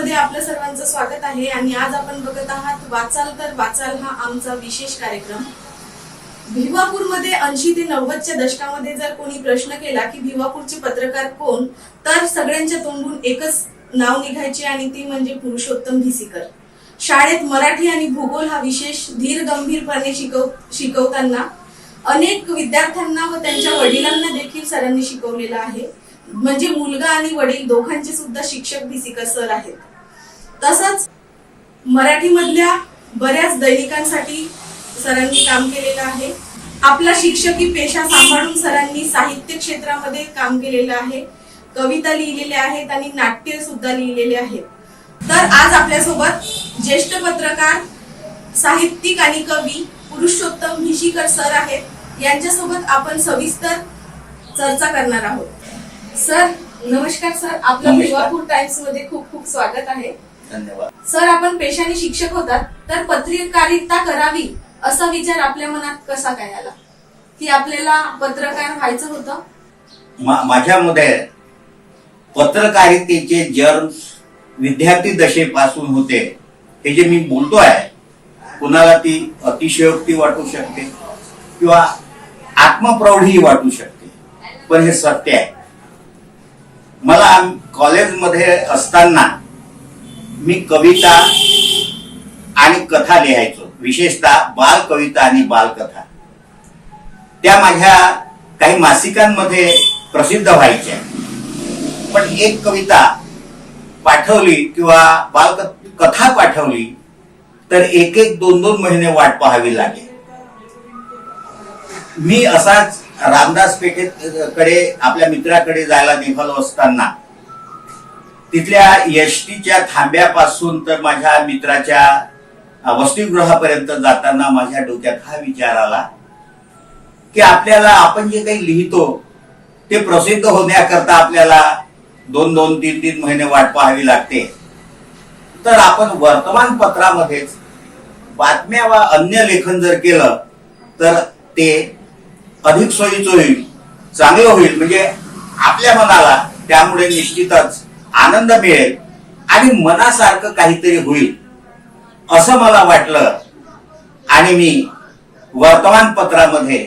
भिवापूरमध्ये आपलं सर्वांचं स्वागत आहे आणि आज आपण बघत आहात वाचाल तर वाचाल हा आमचा विशेष कार्यक्रम. भिवापूरमध्ये ऐंशी ते नव्वदच्या दशकामध्ये जर कोणी प्रश्न केला की भिवापूरचे पत्रकार कोण तर सगळ्यांच्या तोंडून एकच नाव निघायचे आणि ती म्हणजे पुरुषोत्तम भिसीकर. शाळेत मराठी आणि भूगोल हा विशेष धीर गंभीरपणे शिकव शिकवताना अनेक विद्यार्थ्यांना व त्यांच्या वडिलांना देखील सरांनी शिकवलेला आहे. म्हणजे मुलगा आणि वडील दोघांचे सुद्धा शिक्षक भिसीकर सर आहेत. तसंच मराठीमधल्या बऱ्याच दैनिकांसाठी सरांनी काम केलेलं आहे. आपला शिक्षकी पेशा सांभाळून सरांनी साहित्य क्षेत्रामध्ये काम केलेलं आहे. कविता लिहिलेल्या आहेत आणि नाट्य सुद्धा लिहिलेले आहेत. तर आज आपल्यासोबत ज्येष्ठ पत्रकार साहित्यिक आणि कवी पुरुषोत्तम भिशीकर सर आहेत. यांच्यासोबत आपण सविस्तर चर्चा करणार आहोत. सर नमस्कार सर. आपलं. भिवापूर टाइम्समध्ये खूप खूप स्वागत आहे. धन्यवाद. सर आपण पेशाने शिक्षक होतात तर पत्रकारिता करावी असा विचार आपल्या मनात कसा काय आला? की आपल्याला पत्रकार व्हायचं होतं? मा- माझ्यामध्ये पत्रकारितेचे जर्म विद्यार्थी दशेपासून होते हे जे मी बोलतो आहे कुणाला ती अतिशयोक्ती वाटू शकते किंवा आत्मप्रौढी वाटू शकते पण हे सत्य आहे. मला कॉलेजमध्ये असताना मी कविता आणि कथा लिहायचो. विशेषतः बाल कविता आणि बालकथा. त्या माझ्या काही मासिकांमध्ये प्रसिद्ध व्हायच्या. पण एक कविता पाठवली किंवा बाल कथा पाठवली तर एक एक दोन दोन महिने वाट पाहावी लागेल. मी असाच रामदास पेठेत कडे आपल्या मित्राकडे जायला निघालो असताना तिथल्या एसटीच्या थांब्यापासून तर माझ्या मित्राच्या वसतिगृहापर्यंत जाताना माझ्या डोक्यात हा विचार आला की आपल्याला आपण जे काही लिहितो ते प्रसिद्ध होण्याकरता आपल्याला दोन दोन तीन तीन महिने वाट पाहावी लागते. तर आपण वर्तमानपत्रामध्येच बातम्या वा अन्य लेखन जर केलं तर ते अधिक सोयीचं होईल चांगलं होईल. म्हणजे आपल्या मनाला त्यामुळे निश्चितच आनंद मिळेल आणि मनासारखं काहीतरी होईल असं मला वाटलं. आणि मी वर्तमानपत्रामध्ये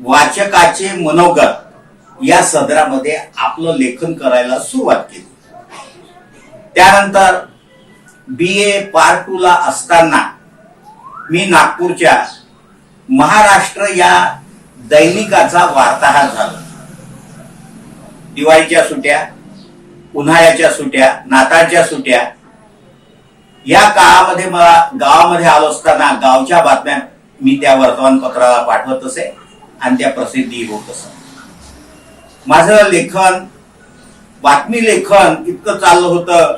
वाचकाचे मनोगत या सदरामध्ये आपलं लेखन करायला सुरुवात केली. त्यानंतर बी ए पार्ट टू ला असताना मी नागपूरच्या महाराष्ट्र या दैनिकाचा वार्ताहर झालो. दिवाळीच्या सुट्या उन्हाळ्याच्या सुट्या नाताळच्या सुट्या या काळामध्ये मला गावामध्ये आलो असताना गावच्या बातम्या मी त्या वर्तमानपत्राला पाठवत असे आणि त्या प्रसिद्धी होत असत माझं लेखन बातमी लेखन इतकं चाललं होतं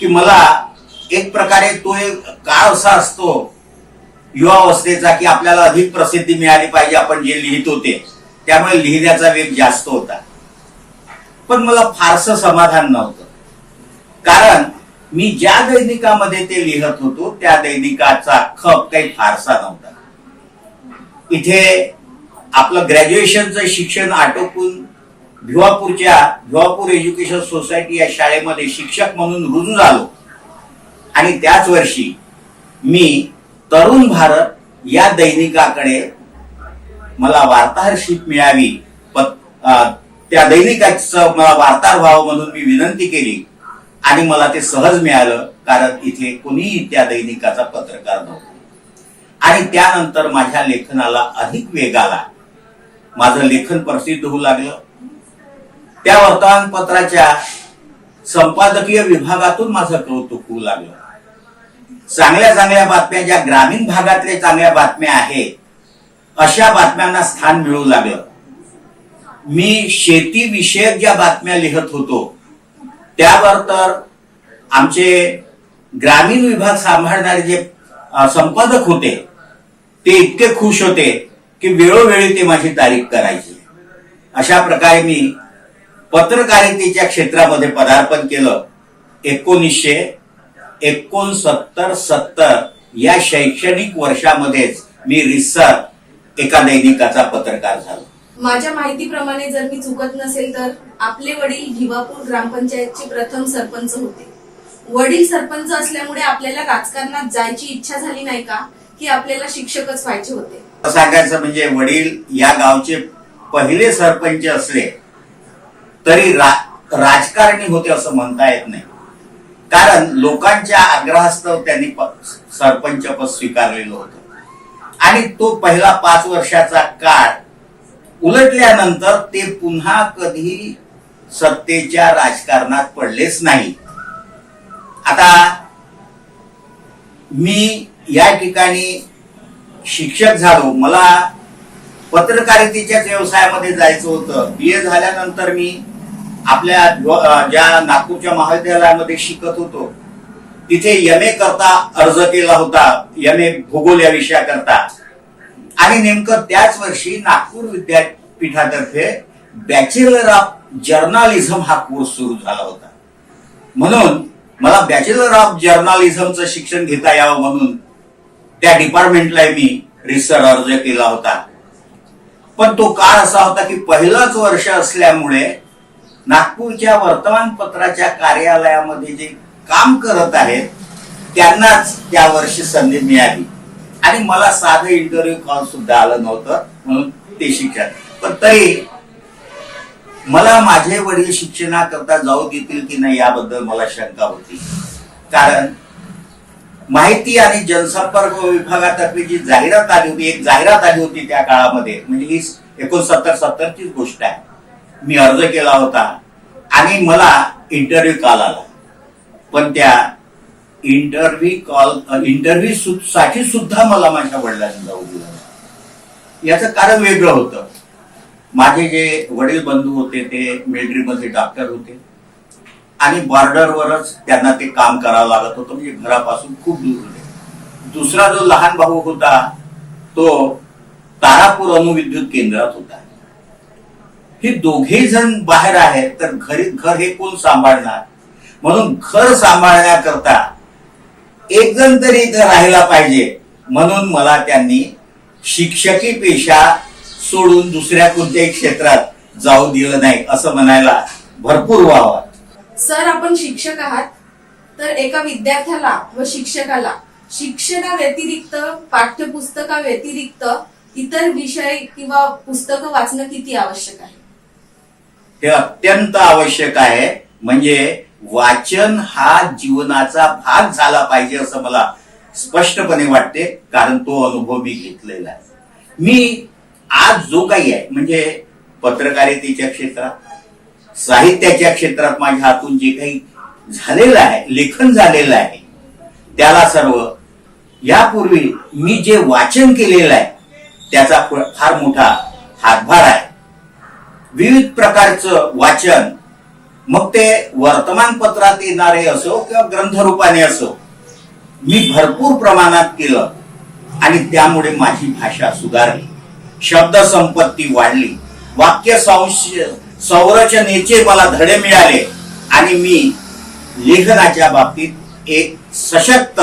की मला एक प्रकारे तो एक काळ असा असतो युवावस्थेचा की आपल्याला अधिक प्रसिद्धी मिळाली पाहिजे आपण जे लिहित होते. त्यामुळे लिहिण्याचा वेग जास्त होता. पण मला फारसं समाधान नव्हतं. कारण मी ज्या दैनिकामध्ये ते लिहत होतो त्या दैनिकाचा खप काही फारसा नव्हता. इथे आपलं ग्रॅज्युएशनचं शिक्षण आटोपून भिवापूरच्या भिवापूर एज्युकेशन सोसायटी या शाळेमध्ये शिक्षक म्हणून रुजू झालो. आणि त्याच वर्षी मी तरुण भारत या दैनिकाकडे मला वार्ताहरशिप मिळावी पत- अं, त्या दैनिकाचं मला वार्ताहर व्हावं म्हणून मी विनंती केली आणि मला ते सहज मिळालं कारण इथे कोणीही त्या दैनिकाचा पत्रकार नव्हता. आणि त्यानंतर माझ्या लेखनाला अधिक वेग आला. माझं लेखन प्रसिद्ध होऊ लागलं. त्या वर्तमानपत्राच्या संपादकीय विभागातून माझं कौतुक होऊ लागलं. चांगल्या चांगल्या बातम्या ज्या ग्रामीण भागातल्या चांगल्या बातम्या आहेत अशा बातम्यांना स्थान मिळू लागलं. मी शेती विषयक ज्या बातम्या लिहत होतो त्यावर तर आमचे ग्रामीण विभाग सांभाळणारे जे संपादक होते ते इतके खुश होते की वेळोवेळी ते माझी तारीख करायची. अशा प्रकारे मी पत्रकारितेच्या क्षेत्रामध्ये पदार्पण केलं. एकोणीसशे एकोणसत्तर सत्तर या शैक्षणिक वर्षामध्येच मी रिसर एका दैनिकाचा पत्रकार झालो. माझ्या माहितीप्रमाणे जर मी चुकत नसेल तर आपले वडील भिवापूर ग्रामपंचायतचे प्रथम सरपंच होते. वडील सरपंच असल्यामुळे आपल्याला राजकारणात जायची इच्छा झाली नाही का की आपल्याला शिक्षकच व्हायचे होते. सांगायचं म्हणजे वडील या गावचे पहिले सरपंच असले तरी रा- राजकारणी होते असं म्हणता येत नाही. कारण लोकांच्या आग्रहास्तव त्यांनी सरपंच पद स्वीकारलेलं होतं. आणि तो पहिला पाच वर्षाचा काळ उलटल्यानंतर ते पुन्हा कधी सत्तेच्या राजकारणात पडलेच नाही. आता मी या ठिकाणी शिक्षक झालो. मला पत्रकारितेच्याच व्यवसायामध्ये जायचं होतं. बी ए झाल्यानंतर मी आपल्या ज्या नागपूरच्या महाविद्यालयामध्ये शिकत होतो तिथे एम ए करता अर्ज केला होता. एम ए भूगोल या विषयाकरता. आणि नेमकं त्याच वर्षी नागपूर विद्यापीठातर्फे बॅचलर ऑफ जर्नालिझम हा कोर्स सुरू झाला होता. म्हणून मला बॅचलर ऑफ जर्नालिझमचं शिक्षण घेता यावं म्हणून त्या डिपार्टमेंटला मी रिसर्च अर्ज केला होता. पण तो काळ असा होता की पहिलंच वर्ष असल्यामुळे नागपूरच्या वर्तमानपत्राच्या कार्यालयामध्ये जे काम करत आहेत त्यांनाच त्या वर्षी संधी मिळाली. आणि मला साधं इंटरव्ह्यू कॉल सुद्धा आलं नव्हतं म्हणून ते शिक्षण. पण तरी मला माझे वडील शिक्षणाकरता जाऊ देतील की नाही याबद्दल मला शंका होती. कारण माहिती आणि जनसंपर्क विभागातर्फे जी जाहिरात आली होती एक जाहिरात आली होती त्या काळामध्ये म्हणजे ही एकोणसत्तर सत्तरचीच गोष्ट आहे. मी अर्ज केला होता आणि मला इंटरव्ह्यू कॉल आला. पण त्या इंटरव्ह्यू कॉल इंटरव्ह्यू साठी सुद्धा मला माझ्या वडिलांनी जाऊ दिलं याचं कारण वेगळं होतं. माझे जे वडील बंधू होते ते मिलिटरीमध्ये डॉक्टर होते. आणि बॉर्डरवरच त्यांना ते काम करावं लागत होतं म्हणजे घरापासून खूप दूर होते. दुसरा जो लहान भाऊ होता तो तारापूर अणुविद्युत केंद्रात होता. हे दोघे जण बाहेर आहेत तर घरी घर हे कोण सांभाळणार? म्हणून घर सांभाळण्याकरता एक जण तरी इथं राहायला पाहिजे. म्हणून मला त्यांनी शिक्षकी पेशा सोडून दुसऱ्या कोणत्याही क्षेत्रात जाऊ दिलं नाही असं म्हणायला भरपूर व्हावं सर आपण शिक्षक आहात तर एका विद्यार्थ्याला व शिक्षकाला शिक्षणा व्यतिरिक्त पाठ्यपुस्तका व्यतिरिक्त इतर विषय किंवा पुस्तकं वाचणं किती आवश्यक आहे? हे अत्यंत आवश्यक आहे. म्हणजे वाचन हा जीवनाचा भाग झाला पाहिजे असं मला स्पष्टपणे वाटते कारण तो अनुभव मी घेतलेला आहे. मी आज जो काही आहे म्हणजे पत्रकारितेच्या क्षेत्रात साहित्याच्या क्षेत्रात माझ्या हातून जे काही झालेलं आहे लेखन झालेलं आहे त्याला सर्व यापूर्वी मी जे वाचन केलेलं आहे त्याचा फ- फार मोठा हातभार आहे. विविध प्रकारचं वाचन मग ते वर्तमानपत्रात येणारे असो किंवा ग्रंथरूपाने असो मी भरपूर प्रमाणात केलं आणि त्यामुळे माझी भाषा सुधारली. शब्द संपत्ती वाढली. वाक्य संश- संरचनेचे मला धडे मिळाले आणि मी लेखनाच्या बाबतीत एक सशक्त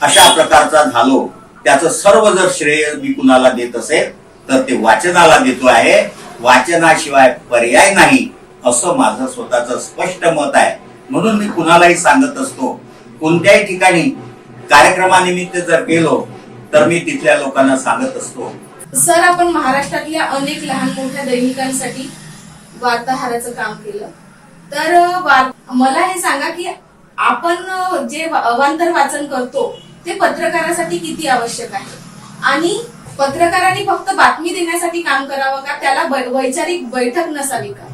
अशा प्रकारचा झालो. त्याचं सर्व जर श्रेय मी कुणाला देत असेल तर ते वाचनाला देतो आहे. वाचनाशिवाय पर्याय नाही. असं माझं स्वतःचं स्पष्ट मत आहे. म्हणून मी कुणालाही सांगत असतो कोणत्याही ठिकाणी कार्यक्रमानिमित्त जर गेलो तर मी तिथल्या लोकांना सांगत असतो. सर आपण महाराष्ट्रातल्या अनेक लहान मोठ्या दैनिकांसाठी वार्ताहाराचं काम केलं. तर मला हे सांगा की आपण जे अवांतर वाचन करतो ते पत्रकारासाठी किती आवश्यक आहे? आणि पत्रकारांनी फक्त बातमी देण्यासाठी काम करावं का? त्याला वैचारिक बैठक नसावी का?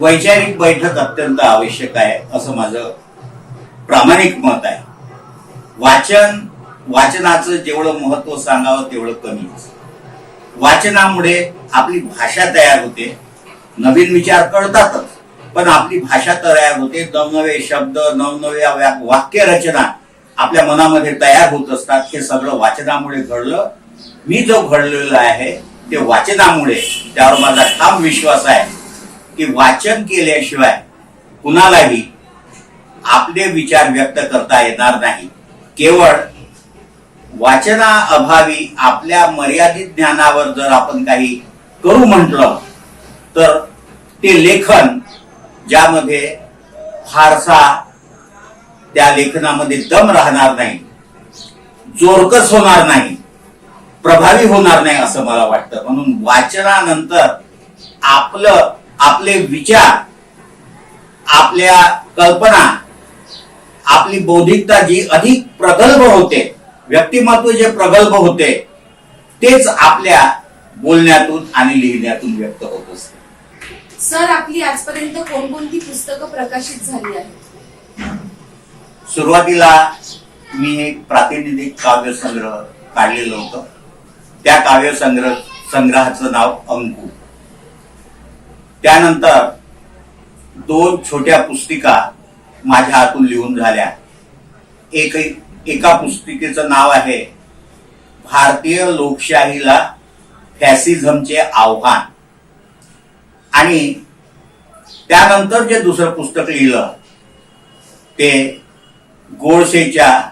वैचारिक बैठक अत्यंत आवश्यक आहे असं माझं प्रामाणिक मत आहे. वाचन वाचनाचं जेवढं महत्त्व सांगावं तेवढं कमीच. वाचनामुळे आपली भाषा तयार होते. नवीन विचार कळतातच पण आपली भाषा तयार होते. नवनवे शब्द नवनव्या वाक्यरचना आपल्या मनामध्ये तयार होत असतात. हे सगळं वाचनामुळे घडलं. मी जो घडलेलं आहे ते वाचनामुळे त्यावर माझा ठाम विश्वास आहे. की वाचन केल्याशिवाय कुणालाही आपले विचार व्यक्त करता येणार नाही. केवळ वाचना अभावी आपल्या मर्यादित ज्ञानावर जर आपण काही करू म्हटलं तर ते लेखन ज्यामध्ये फारसा त्या लेखनामध्ये दम राहणार नाही जोरकस होणार नाही प्रभावी होणार नाही असं मला वाटतं. म्हणून वाचनानंतर आपलं आपले विचार आपल्या कल्पना आपली बौद्धिकता जी अधिक प्रगल्भ होते व्यक्तिमत्व जे प्रगल्भ होते तेच आपल्या बोलण्यातून आणि लिहिण्यातून व्यक्त होत असते. सर आपली आजपर्यंत कोणकोणती पुस्तकं प्रकाशित झाली आहेत? सुरुवातीला मी एक प्रातिनिधिक काव्यसंग्रह काढलेलं होतं. त्या काव्यसंग्रह संग्रहाचं नाव अंकू त्यानंतर दोन छोट्या पुस्तिका माझ्या हातून लिहून झाल्या. एक एका पुस्तिकेचं नाव आहे भारतीय लोकशाहीला फॅसिझमचे आव्हान. आणि त्यानंतर जे दुसरं पुस्तक लिहिलं ते गोडसेच्या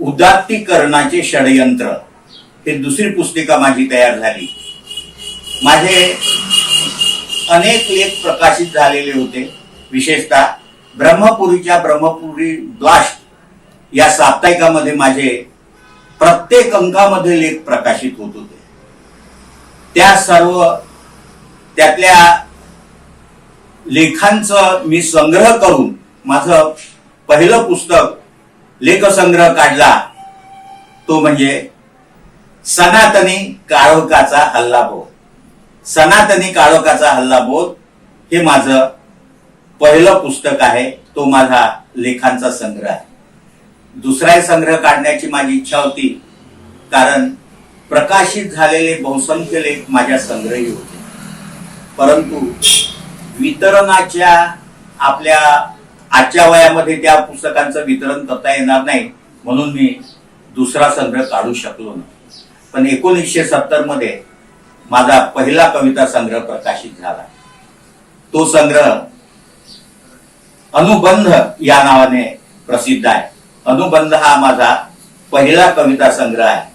उदात्तीकरणाचे षडयंत्र. हे दुसरी पुस्तिका माझी तयार झाली. माझे अनेक लेख प्रकाशित झालेले होते. विशेषतः ब्रह्मपुरीच्या ब्रह्मपुरी ब्लास्ट या साप्ताहिकामध्ये माझे प्रत्येक अंकामध्ये लेख प्रकाशित होत होते. त्या सर्व त्यातल्या लेखांचं मी संग्रह करून माझं पहिलं पुस्तक लेखसंग्रह काढला. तो म्हणजे सनातनी काळोखाचा हल्लाबोल सनातनी काळोखाचा हल्लाबोल हे माझं पहिलं पुस्तक आहे. तो माझा लेखांचा संग्रह आहे. दुसराही संग्रह काढण्याची माझी इच्छा होती. कारण प्रकाशित झालेले बहुसंख्य लेख माझ्या संग्रही होते. परंतु वितरणाच्या आपल्या आजच्या वयामध्ये त्या पुस्तकांचं वितरण करता येणार नाही म्हणून मी दुसरा संग्रह काढू शकलो नाही. पण एकोणीसशे सत्तरमध्ये माझा पहिला कविता संग्रह प्रकाशित झाला. तो संग्रह अनुबंध या नावाने प्रसिद्ध आहे. अनुबंध हा माझा पहिला कविता संग्रह आहे.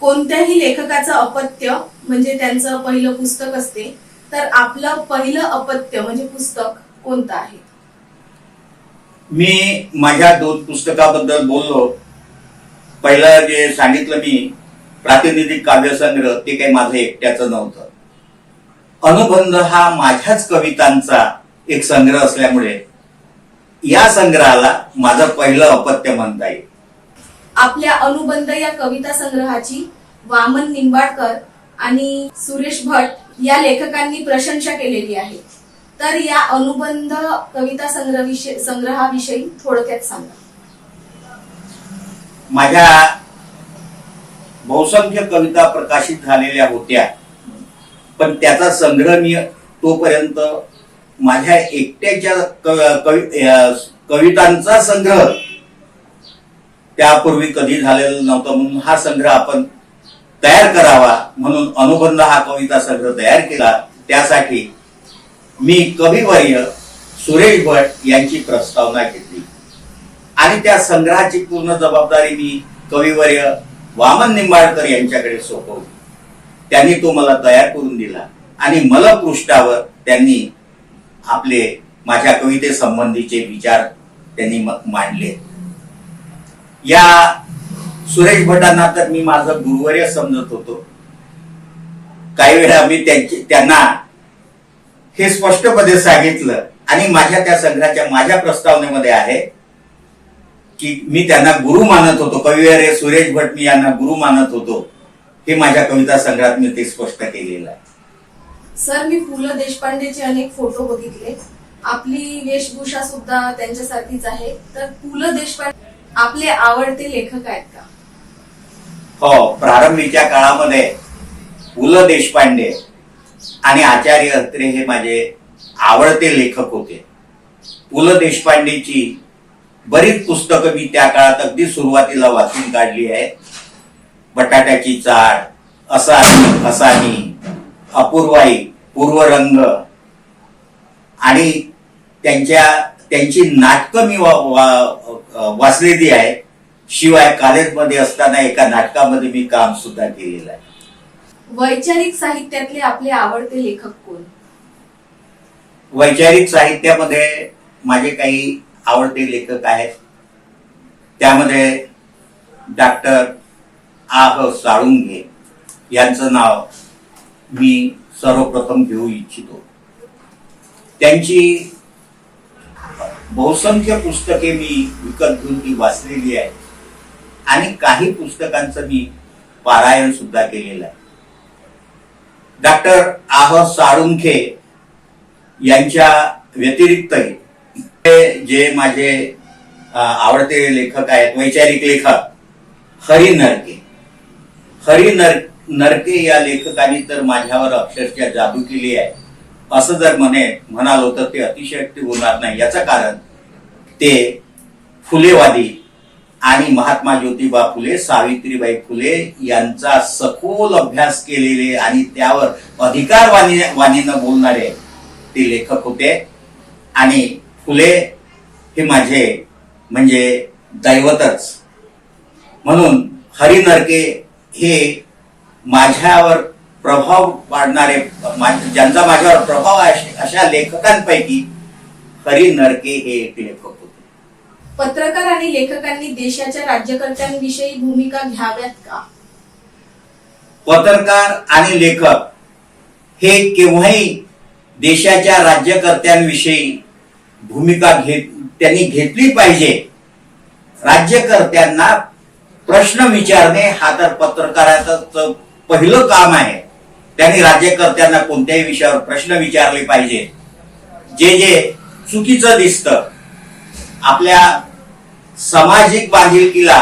कोणत्याही लेखकाचं अपत्य म्हणजे त्यांचं पहिलं पुस्तक असते तर आपलं पहिलं अपत्य म्हणजे पुस्तक कोणतं आहे? मी माझ्या दोन पुस्तकाबद्दल बोललो. पहिलं जे सांगितलं मी प्रातिनिधिक काव्यसंग्रह ते काही माझं एकट्याचं नव्हतं. अनुबंध हा माझ्याच कवितांचा एक संग्रह असल्यामुळे या संग्रहाला माझं पहिलं अपत्य म्हणता येईल. आपल्या अनुबंध या कविता संग्रहाची वामन निंबाळकर आणि सुरेश भट या लेखकांनी प्रशंसा केलेली आहे. तर या अनुबंध कविता संग्रह विषय संग्रहाविषयी थोडक्यात सांगा. माझ्या बहुसंख्य कविता प्रकाशित झालेल्या होत्या. पण त्याचा संग्रह मी तोपर्यंत माझ्या एकट्याच्या कवि कवितांचा संग्रह त्यापूर्वी कधी झालेला नव्हता म्हणून हा संग्रह आपण तयार करावा म्हणून अनुबंध हा कविता संग्रह तयार केला. त्यासाठी मी कविवर्य सुरेश भट यांची प्रस्तावना घेतली. आणि त्या संग्रहाची पूर्ण जबाबदारी मी कविवर्य वामन निंबाळकर यांच्याकडे सोपवली. त्यांनी तो मला तयार करून दिला. आणि मला पृष्ठावर त्यांनी आपले माझ्या कवितेसंबंधीचे विचार त्यांनी मांडले. या सुरेश भटांना तर मी माझं गुरुवर्य समजत होतो. काही वेळा मी त्यांची त्यांना हे स्पष्टपणे सांगितलं. आणि माझ्या त्या संघाच्या माझ्या प्रस्तावनेमध्ये आहे की मी त्यांना गुरु मानत होतो. कविवर्य सुरेश भट मी यांना गुरु मानत होतो. हे माझ्या कविता संग्रहात मी ते स्पष्ट केलेलं आहे. सर मी पु ल देशपांडेचे अनेक फोटो बघितले. आपली वेशभूषा सुद्धा त्यांच्यासारखीच आहे. तर पु ल देशपांडे आपले आवडते लेखक आहेत का? हो प्रारंभीच्या काळामध्ये पु ल देशपांडे आणि आचार्य अत्रे हे माझे आवडते लेखक होते. पु ल देशपांडेची बरीच पुस्तकं मी त्या काळात अगदी सुरुवातीला वाचून काढली आहे बटाट्याची चाळ असानी असानी अपूर्वाई पूर्वरंग. आणि त्यांच्या त्यांची नाटकं मी वा, वा, वाचलेली आहे शिवाय कॉलेजमध्ये असताना एका नाटकामध्ये मी काम सुद्धा केलेलं आहे. वैचारिक साहित्यातले आपले आवडते लेखक कोण? वैचारिक साहित्यामध्ये माझे काही आवडते लेखक आहेत. त्यामध्ये डॉक्टर आह साळुंगे यांचं नाव मी सर्वप्रथम घेऊ इच्छितो. त्यांची बहुसंख्य पुस्तके मी विकत घेऊन ती वाचलेली आहेत. आणि काही पुस्तकांचं मी पारायण सुद्धा केलेलं आहे. डॉक्टर आह साळुंखे यांच्या व्यतिरिक्तही जे माझे आवडते लेखक आहेत वैचारिक लेखक हरी नरके. हरी नर नरके या लेखकाने तर माझ्यावर अक्षरशः जादू केली आहे. असं जर म्हणे म्हणालो तर ते अतिशयोक्ती होणार नाही. याचं कारण ते फुलेवादी आणि महात्मा ज्योतिबा फुले सावित्रीबाई फुले यांचा सखोल अभ्यास केलेले आणि त्यावर अधिकार वाणी वाणीनं बोलणारे ते लेखक होते. आणि फुले हे माझे म्हणजे दैवतच. म्हणून हरी नरके हे माझ्यावर प्रभाव पाडणारे ज्यांचा माझ्यावर प्रभाव आहे अशा- अशा लेखकांपैकी हरी नरके हे एक लेखक होते. पत्रकार आणि लेखकांनी देशाच्या राज्यकर्त्यांविषयी भूमिका घ्याव्यात का? पत्रकार आणि लेखक हे केव्हाही देशाच्या राज्यकर्त्यांविषयी भूमिका घेत त्यांनी घेतली पाहिजे. राज्यकर्त्यांना प्रश्न विचारणे हा तर पत्रकाराचं पहिलं काम आहे. त्यांनी राज्यकर्त्यांना कोणत्याही विषयावर प्रश्न विचारले पाहिजे. जे जे चुकीचं दिसतं आपल्या सामाजिक बांधिलकीला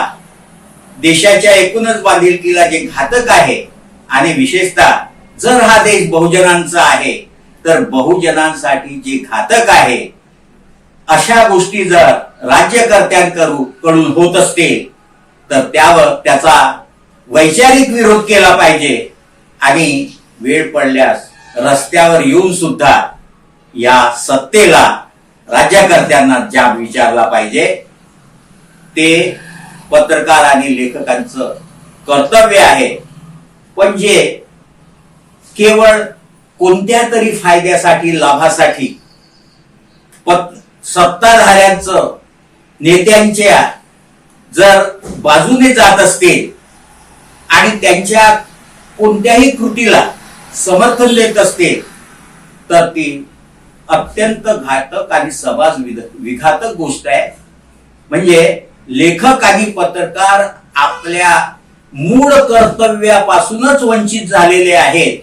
देशाच्या एकूणच बांधिलकीला जे घातक आहे आणि विशेषतः जर हा देश बहुजनांचा आहे तर बहुजनांसाठी जे घातक आहे अशा गोष्टी जर राज्यकर्त्यांकडून कडून होत असतील तर त्यावर त्याचा वैचारिक विरोध केला पाहिजे. आणि वेळ पडल्यास रस्त्यावर येऊन सुद्धा या सत्तेला राज्यकर्त्यांना जाब विचारला पाहिजे. ते पत्रकार आणि लेखकांचं कर्तव्य आहे. पण जे केवळ कोणत्या तरी फायद्यासाठी लाभासाठी पत- सत्ताधाऱ्यांचं नेत्यांच्या जर बाजूने जात असतील आणि त्यांच्या कोणत्याही कृतीला समर्थन देत असतील तर ती अत्यंत घातक आणि समाज विध- विघातक गोष्ट आहे. म्हणजे लेखक आणि पत्रकार आपल्या मूळ कर्तव्यापासूनच वंचित झालेले आहेत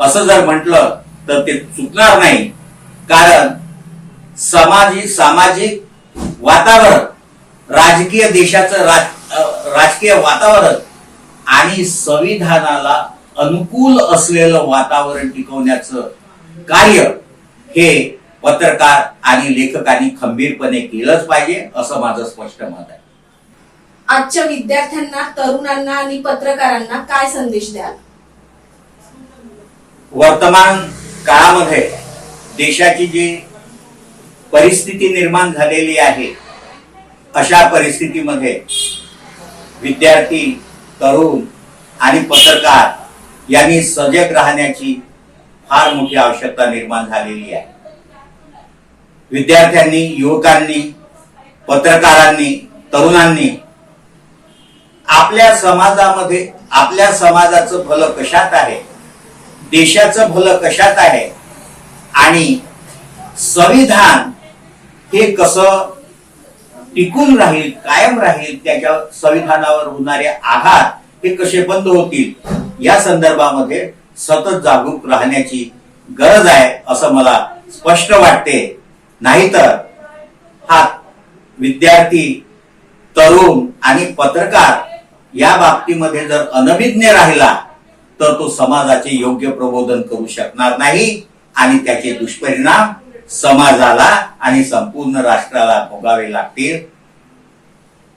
असं जर म्हटलं तर ते चुकणार नाही. कारण समाजिक सामाजिक वातावरण राजकीय देशाचं राज राजकीय वातावरण आणि संविधानाला अनुकूल असलेलं वातावरण टिकवण्याचं कार्य हे पत्रकार आणि लेखकांनी खंबीरपणे केलंच पाहिजे असं माझं स्पष्ट मत आहे. आजच्या विद्यार्थ्यांना तरुणांना आणि पत्रकारांना काय संदेश द्याल? वर्तमान काळामध्ये देशाची जी परिस्थिती निर्माण झालेली आहे. अशा परिस्थितीमध्ये विद्यार्थी तरुण आणि पत्रकार यांनी सजग राहण्याची फार मोठी आवश्यकता निर्माण झालेली आहे. विद्यार्थ्यांनी युवकांनी पत्रकारांनी तरुणांनी आपल्या समाजामध्ये आपल्या समाजाचं भलं कशात आहे? देशाचं भलं कशात आहे? आणि संविधान हे कसं टिकून राहील कायम राहील त्याच्या संविधानावर होणारे आघात हे कसे बंद होतील या संदर्भामध्ये सतत जागरूक राहण्याची गरज आहे असं मला स्पष्ट वाटते. नाहीतर हा विद्यार्थी तरुण आणि पत्रकार या बाबतीमध्ये जर अनभिज्ञ राहिला तर तो समाजाचे योग्य प्रबोधन करू शकणार नाही आणि त्याचे दुष्परिणाम समाजाला आणि संपूर्ण राष्ट्राला भोगावे लागतील.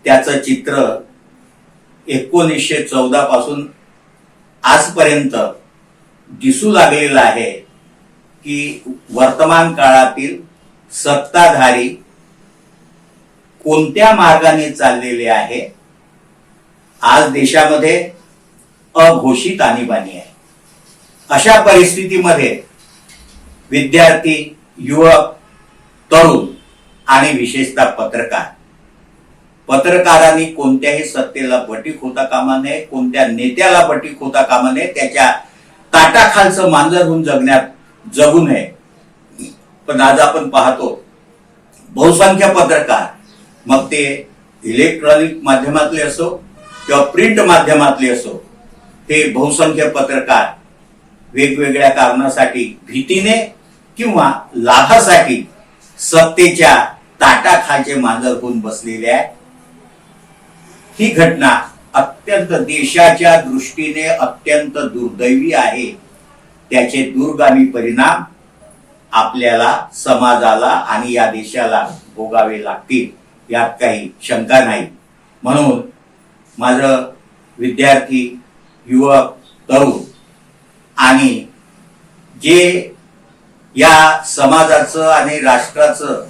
त्याचं चित्र एकोणीसशे चौदा पासून आजपर्यंत दिसू लागलेलं आहे की वर्तमान काळातील सत्ताधारी कोणत्या मार्गाने चाललेले आहे? आज देशामध्ये अघोषित आणीबाणी आहे. अशा परिस्थितीमध्ये विद्यार्थी युवक तरुण आणि विशेषतः पत्रकार. पत्रकारांनी कोणत्याही सत्तेला बटीक होता कामा नये कोणत्या नेत्याला बटीक होता कामा नये त्याच्या ताटाखालचं मांजर होऊन जगण्यात जगू नये. पण आज आपण पाहतो बहुसंख्य पत्रकार मग ते इलेक्ट्रॉनिक माध्यमातले असो किंवा प्रिंट माध्यमातले असो हे बहुसंख्य पत्रकार वेगवेगळ्या कारणासाठी भीतीने किंवा लाभासाठी सत्तेच्या ताटाखालचे मांजर होऊन बसलेले आहे? ही घटना अत्यंत देशाच्या दृष्टीने अत्यंत दुर्दैवी आहे. त्याचे दूरगामी परिणाम आपल्याला समाजाला आणि या देशाला भोगावे लागतील यात काही शंका नाही. म्हणून माझं विद्यार्थी युवक तरुण आणि जे या समाजाचं आणि राष्ट्राचं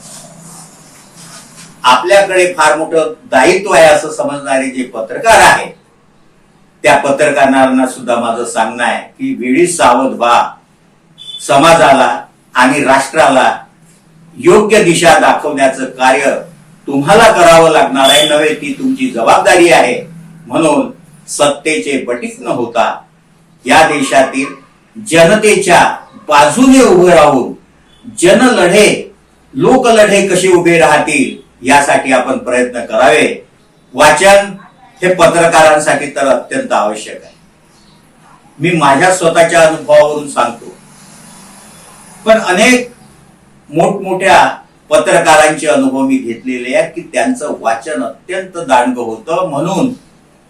आपल्याकडे फार मोठं दायित्व आहे असं समजणारे जे पत्रकार आहेत त्या पत्रकारांना सुद्धा माझं सांगणं आहे की वेळी सावध व्हा समाजाला आणि राष्ट्राला योग्य दिशा दाखवण्याचं कार्य तुम्हाला करावं लागणार आहे नव्हे ती तुमची जबाबदारी आहे. म्हणून सत्तेचे पटीक न होता या देशातील जनतेच्या बाजूने उभे राहून जन लढे लोकलढे कसे उभे राहतील यासाठी आपण प्रयत्न करावे. वाचन हे पत्रकारांसाठी तर अत्यंत आवश्यक आहे. मी माझ्या स्वतःच्या अनुभवावरून सांगतो. पण अनेक मोठमोठ्या पत्रकारांचे अनुभव मी घेतलेले आहेत की त्यांचं वाचन अत्यंत दांडग होतं म्हणून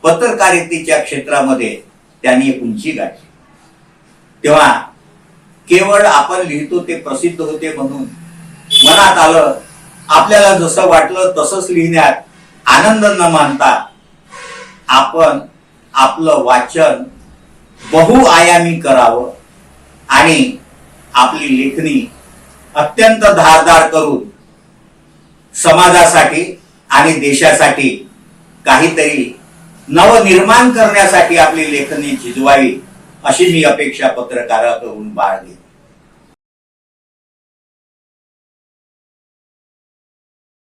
पत्रकारितेच्या क्षेत्रामध्ये त्यांनी एक उंची गाठली. तेव्हा केवळ आपण लिहितो ते प्रसिद्ध होते म्हणून मनात आलं आपल्याला जसं वाटलं तसंच लिहिण्यात आनंद न मानता आपण आपलं वाचन बहुआयामी करावं आणि आपली लेखणी अत्यंत धारदार करून समाजासाठी आणि देशासाठी काहीतरी नवनिर्माण करण्यासाठी आपली लेखणी झिजवावी अशी मी अपेक्षा पत्रकाराकडून बाळगली